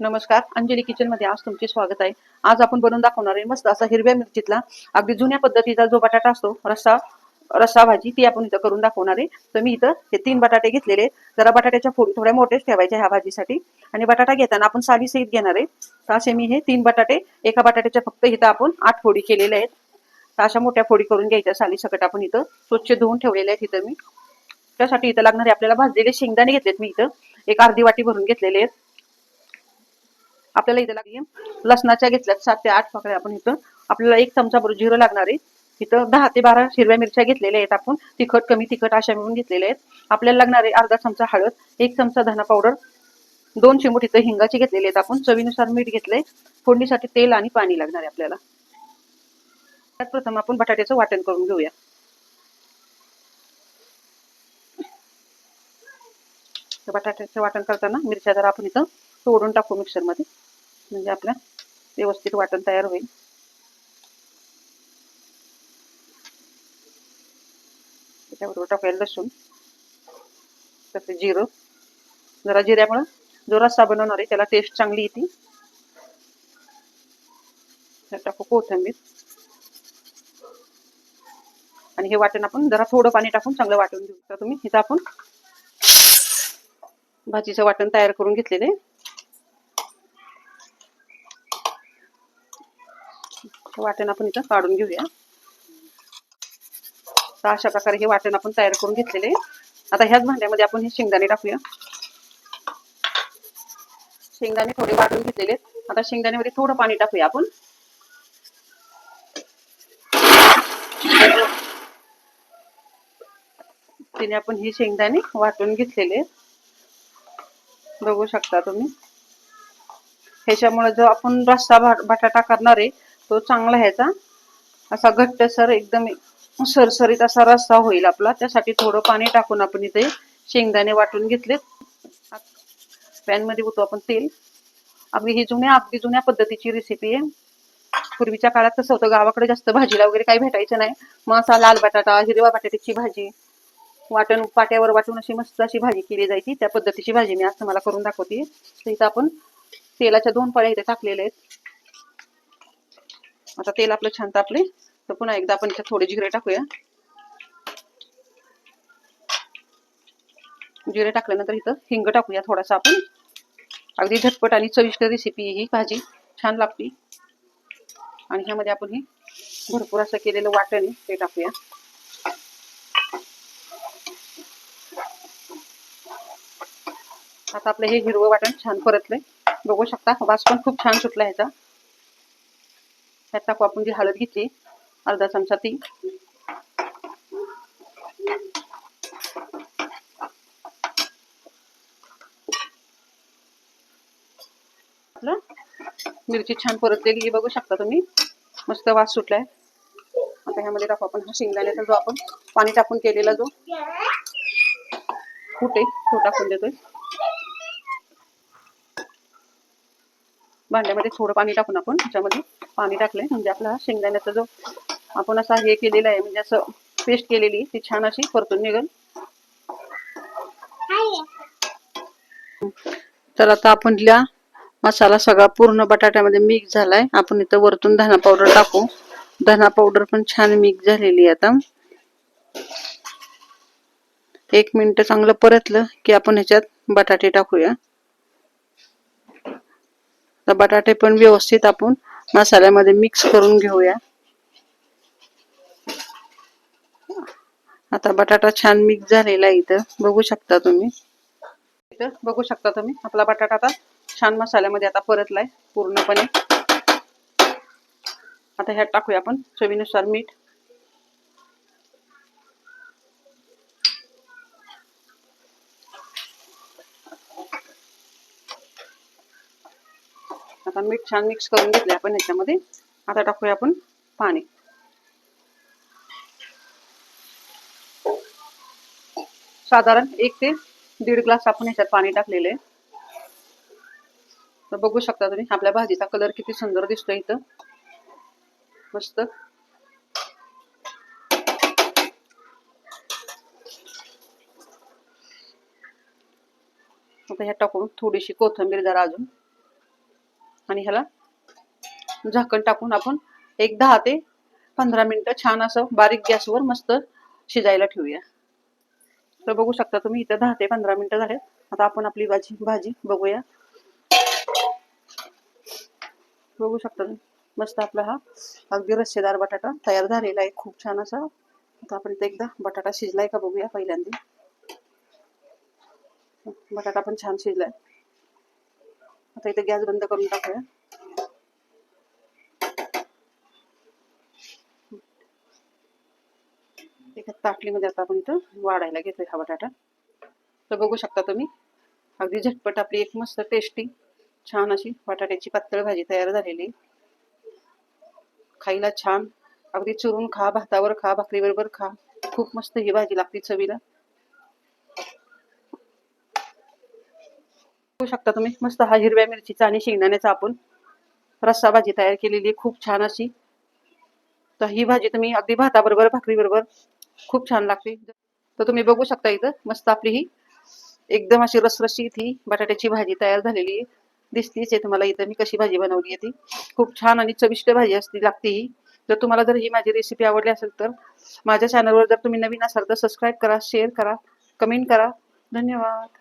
नमस्कार अंजली किचनमध्ये आज तुमचे स्वागत आहे. आज आपण बनवून दाखवणार आहे मस्त असा हिरव्या मिरचीतला अगदी जुन्या पद्धतीचा जो बटाटा असतो रस्सा रस्सा भाजी ती आपण इथं करून दाखवणार आहे. तर मी इथं हे तीन बटाटे घेतलेले आहेत. जरा बटाट्याच्या फोडी थोड्या मोठेच ठेवायच्या ह्या भाजीसाठी. आणि बटाटा घेताना आपण साली सहित घेणार आहे. तर असे मी हे तीन बटाटे एका बटाट्याच्या फक्त इथं आपण आठ फोडी केलेल्या आहेत. तर अशा मोठ्या फोडी करून घ्यायच्या साली सकट आपण इथं स्वच्छ धुवून ठेवलेल्या आहेत इथं मी. त्यासाठी इथं लागणारे आपल्याला भाजलेले शेंगदाणे घेतलेत मी इथं. एक अर्धी वाटी भरून घेतलेले आहेत. आपल्याला इथं लागेल. लसणाच्या घेतल्यात सात ते आठ पाकळ्या आपण इथं. आपल्याला एक चमचा बरोबर जिरं लागणार आहे. इथं दहा ते बारा हिरव्या मिरच्या घेतलेल्या आहेत आपण. तिखट कमी तिखट अशा मिळून घेतलेल्या आहेत. आपल्याला लागणार आहे अर्धा चमचा हळद एक चमचा धना पावडर दोन चिमूट इथं हिंगाची घेतलेले आहेत आपण. चवीनुसार मीठ घेतलंय. फोडणीसाठी तेल आणि पाणी लागणार आहे आपल्याला. त्यात प्रथम आपण बटाट्याचं वाटण करून घेऊया. बटाट्याचं वाटण करताना मिरच्या जरा आपण इथं सोडून टाकू मिक्सरमध्ये. म्हणजे आपल्या व्यवस्थित वाटण तयार होईल. त्याच्याबरोबर टाकूया लसूण. तसं जिरं. जरा जिऱ्यामुळं जो रस्सा बनवणार आहे त्याला टेस्ट चांगली येते. टाकू कोथंबीर. आणि हे वाटण आपण जरा थोडं पाणी टाकून चांगलं वाटून देऊ तर तुम्ही इथं आपण भाजीचं वाटण तयार करून घेतलेले आहे. हे वाटण आपण इथं काढून घेऊया. तर अशा प्रकारे हे वाटण आपण तयार करून घेतलेले आता ह्याच भांड्यामध्ये आपण हे शेंगदाणे टाकूया. शेंगदाणे थोडे वाटून घेतलेले आता शेंगदाण्यामध्ये थोडं पाणी टाकूया आपण. तिने आपण हे शेंगदाणे वाटून घेतलेले बघू शकता तुम्ही. ह्याच्यामुळे जो आपण रस्सा बटाटा करणार आहे तो चांगला ह्याचा असा घट्टसर एकदम सरसरीत असा रस्सा होईल आपला. त्यासाठी थोडं पाणी टाकून आपण इथे शेंगदाणे वाटून घेतलेत. पॅनमध्ये होतो आपण तेल. अगदी ही जुन्या अगदी जुन्या पद्धतीची रेसिपी आहे. पूर्वीच्या काळात कसं होतं गावाकडे जास्त भाजीला वगैरे काही भेटायचं नाही. मग असा लाल बटाटा हिरवा बटाट्याची भाजी. वाटण पाट्यावर वाटून अशी मस्त अशी भाजी केली जायची. त्या पद्धतीची भाजी मी आज तुम्हाला करून दाखवते. इथं आपण तेलाच्या दोन पळ्या इथे टाकलेल्या आहेत. आता तेल आपलं छान तापले तर पुन्हा एकदा आपण इथे थोडे जिरे टाकूया. जिरे टाकल्यानंतर इथं हिंग टाकूया थोडासा आपण. अगदी झटपट आणि चविष्ट रेसिपी ही भाजी छान लागते. आणि ह्यामध्ये आपण हे भरपूर असं केलेलं वाटण आहे ते टाकूया. आता आपलं हे हिरवं वाटण छान परतलंय. बघू शकता वास पण खूप छान सुटला ह्याचा. त्यात टाकू आपण जी हळद घेतली अर्धा चमचा ती. मिरची छान परतलेली ही बघू शकता तुम्ही. मस्त वास सुटलाय. आता ह्यामध्ये टाकू आपण हा शेंगदाण्याचा जो आपण पाणी टाकून केलेला जो. कुठे? तो टाकून देतोय. भांड्यामध्ये थोडं पाणी टाकून आपण त्याच्यामध्ये पाणी टाकलंय. म्हणजे आपला शेंगदाण्याचा जो आपण असा हे केलेला आहे म्हणजे असं पेस्ट केलेली ती छान अशी परतून निघल. तर आता आपण मसाला सगळा पूर्ण बटाट्यामध्ये मिक्स झालाय. आपण इथं वरतून धना पावडर टाकू. धना पावडर पण छान मिक्स झालेली आहे आता. एक मिनिट चांगलं परतलं की आपण ह्याच्यात बटाटे टाकूया. तर बटाटे पण व्यवस्थित आपण मसाल्यामध्ये मिक्स करून घेऊया. आता बटाटा छान मिक्स झालेला आहे इथं. बघू शकता तुम्ही. इथं बघू शकता तुम्ही. आपला बटाटा आता छान मसाल्यामध्ये आता परतलाय पूर्णपणे. आता ह्यात टाकूया आपण चवीनुसार मीठ. आता मीठ छान मिक्स करून घेतले आपण ह्याच्यामध्ये आता टाकूया आपण पाणी. साधारण एक ते दीड ग्लास आपण ह्याच्यात पाणी टाकलेलं आहे तर बघू शकता तुम्ही आपल्या भाजीचा कलर किती सुंदर दिसतोय इथं. मस्त. आता ह्या टाकून थोडीशी कोथिंबीर जरा अजून. आणि ह्याला झाकण टाकून आपण एक दहा ते पंधरा मिनिटं छान असं बारीक गॅसवर मस्त शिजायला ठेवूया. तर बघू शकता तुम्ही इथं दहा ते पंधरा मिनिटं झाले आता आपण आपली भाजी भाजी बघूया. बघू शकता मस्त आपला हा अगदी रस्सेदार बटाटा तयार झालेला आहे. खूप छान असा. आता आपण इथे एकदा बटाटा शिजलाय का बघूया पहिल्यांदा. बटाटा पण छान शिजलाय. आता इथे गॅस बंद करून टाकूया. एका ताटलीमध्ये आता आपण इथं वाढायला घेतोय हा बटाटा. तर बघू शकता तुम्ही अगदी झटपट आपली एक मस्त टेस्टी छान अशी बटाट्याची पातळ भाजी तयार झालेली. खायला छान अगदी चुरून खा भातावर खा भाकरी बरोबर खा. खूप मस्त ही भाजी लागते चवीला. बघू शकता तुम्ही. मस्त हा हिरव्या मिरचीचा आणि शेंगदाण्याचा आपण रस्सा भाजी तयार केलेली आहे. खूप छान अशी. तर ही भाजी तुम्ही अगदी भाताबरोबर भाकरी बरोबर खूप छान लागते. तर तुम्ही बघू शकता इथं मस्त आपली ही एकदम अशी रसरशीत ही बटाट्याची भाजी तयार झालेली आहे. दिसतीच आहे तुम्हाला इथं मी कशी भाजी बनवली आहे ती. खूप छान आणि चविष्ट भाजी असते लागते ही. जर तुम्हाला जर ही माझी रेसिपी आवडली असेल तर माझ्या चॅनलवर जर तुम्ही नवीन असाल तर सबस्क्राईब करा शेअर करा कमेंट करा. धन्यवाद.